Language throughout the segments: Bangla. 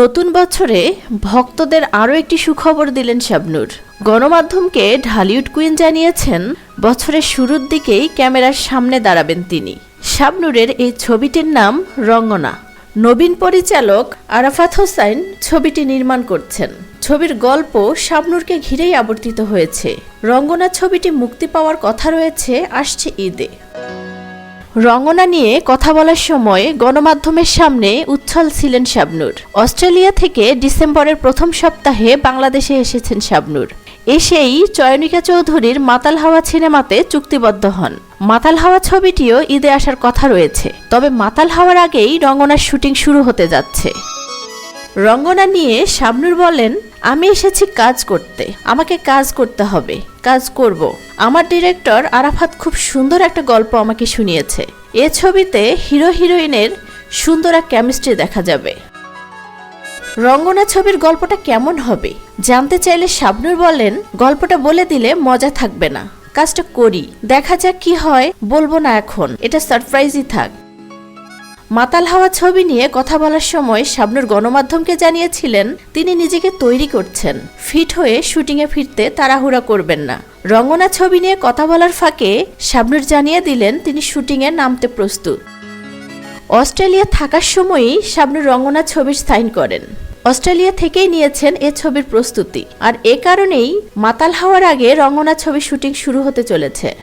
নতুন বছরে ভক্তদের আরও একটি সুখবর দিলেন শাবনূর। গণমাধ্যমকে ঢালিউড কুইন জানিয়েছেন, বছরের শুরুর দিকেই ক্যামেরার সামনে দাঁড়াবেন তিনি। শাবনুরের এই ছবিটির নাম রঙ্গনা। নবীন পরিচালক আরাফাত হোসাইন ছবিটি নির্মাণ করছেন। ছবির গল্প শাবনূরকে ঘিরেই আবর্তিত হয়েছে। রঙ্গনা ছবিটি মুক্তি পাওয়ার কথা রয়েছে, আসছে ঈদে। রঙ্গনা নিয়ে কথা বলার সময় গণমাধ্যমের সামনে উচ্ছল ছিলেন শাবনূর। অস্ট্রেলিয়া থেকে ডিসেম্বরের প্রথম সপ্তাহে বাংলাদেশে এসেছেন শাবনূর। এসেই চয়নিকা চৌধুরীর মাতাল হাওয়া সিনেমাতে চুক্তিবদ্ধ হন। মাতাল হাওয়া ছবিটিও ঈদে আসার কথা রয়েছে, তবে মাতাল হাওয়ার আগেই রঙ্গনার শুটিং শুরু হতে যাচ্ছে। রঙ্গনা নিয়ে শাবনুর বলেন আমি এসেছি কাজ করতে। আমাকে কাজ করতে হবে। কাজ করব। আমার ডিরেক্টর আরাফাত খুব সুন্দর একটা গল্প আমাকে শুনিয়েছে। এ ছবিতে হিরো হিরোইনের সুন্দর এক কেমিস্ট্রি দেখা যাবে। রঙ্গনা ছবির গল্পটা কেমন হবে? জানতে চাইলে শাবনুর বলেন, গল্পটা বলে দিলে মজা থাকবে না। কাজটা করি। দেখা যাক কি হয়, বলব না এখন। এটা সারপ্রাইজই থাক। মাতাল হাওয়া ছবি নিয়ে কথা বলার সময় শাবনুর গণমাধ্যমকে জানিয়েছিলেন, তিনি নিজেকে তৈরি করছেন। ফিট হয়ে শুটিংয়ে ফিরতে তাড়াহুড়া করবেন না। রঙ্গনা ছবি নিয়ে কথা বলার ফাঁকে শাবনুর জানিয়ে দিলেন, তিনি শুটিংয়ে নামতে প্রস্তুত। অস্ট্রেলিয়া থাকার সময়ই শাবনুর রঙ্গনা ছবির সাইন করেন। অস্ট্রেলিয়া থেকেই নিয়েছেন এ ছবির প্রস্তুতি। আর এ কারণেই মাতাল হওয়ার আগে রঙ্গনা ছবি শুটিং শুরু হতে চলেছে।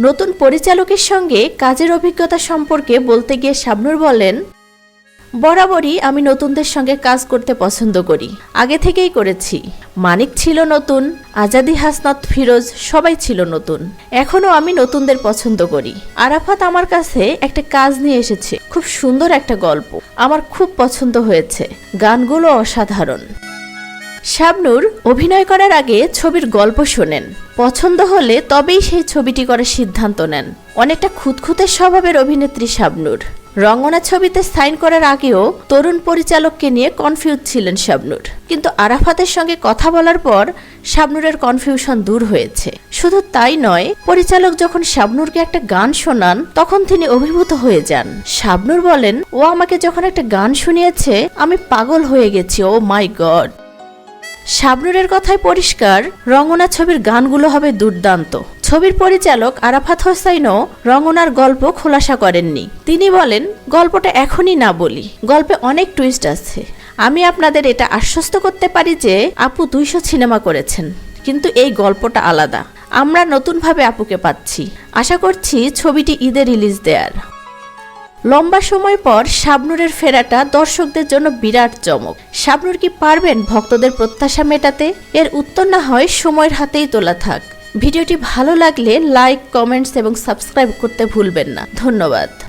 নতুন পরিচালকের সঙ্গে কাজের অভিজ্ঞতা সম্পর্কে বলতে গিয়ে শাবনুর বলেন, বরাবরই আমি নতুনদের সঙ্গে কাজ করতে পছন্দ করি। আগে থেকেই করেছি। মানিক ছিল নতুন, আজাদি হাসনাত ফিরোজ সবাই ছিল নতুন। এখনও আমি নতুনদের পছন্দ করি। আরাফাত আমার কাছে একটা কাজ নিয়ে এসেছে। খুব সুন্দর একটা গল্প। আমার খুব পছন্দ হয়েছে। গানগুলো অসাধারণ। শাবনুর অভিনয় করার আগে ছবির গল্প শোনেন। পছন্দ হলে তবেই সেই ছবিটি করার সিদ্ধান্ত নেন। অনেকটা খুঁতখুঁতে স্বভাবের অভিনেত্রী শাবনুর। রঙ্গনা ছবিতে সাইন করার আগেও তরুণ পরিচালককে নিয়ে কনফিউজ ছিলেন শাবনুর। কিন্তু আরাফাতের সঙ্গে কথা বলার পর শাবনুরের কনফিউশন দূর হয়েছে। শুধু তাই নয়, পরিচালক যখন শাবনুরকে একটা গান শোনান, তখন তিনি অভিভূত হয়ে যান। শাবনুর বলেন, ও আমাকে যখন একটা গান শুনিয়েছে, আমি পাগল হয়ে গেছি, ও মাই গড। শাবনুরের কথায় পরিষ্কার রঙ্গনা ছবির গানগুলো হবে দুর্দান্ত। ছবির পরিচালক আরাফাত হোসাইনও রঙ্গনার গল্প খোলাসা করেননি। তিনি বলেন, গল্পটা এখনই না বলি, গল্পে অনেক টুইস্ট আছে। আমি আপনাদের এটা আশ্বস্ত করতে পারি যে, আপু দুইশো সিনেমা করেছেন, কিন্তু এই গল্পটা আলাদা। আমরা নতুনভাবে আপুকে পাচ্ছি। আশা করছি ছবিটি ঈদে রিলিজ দেয়ার। লম্বা সময় পর শাবনুরের ফেরাটা দর্শকদের জন্য বিরাট চমক। শাবনুর কি পারবেন ভক্তদের প্রত্যাশা মেটাতে? এর উত্তর না হয় সময়ের হাতেই তোলা থাক। ভিডিওটি ভালো লাগলে লাইক, কমেন্টস এবং সাবস্ক্রাইব করতে ভুলবেন না। ধন্যবাদ।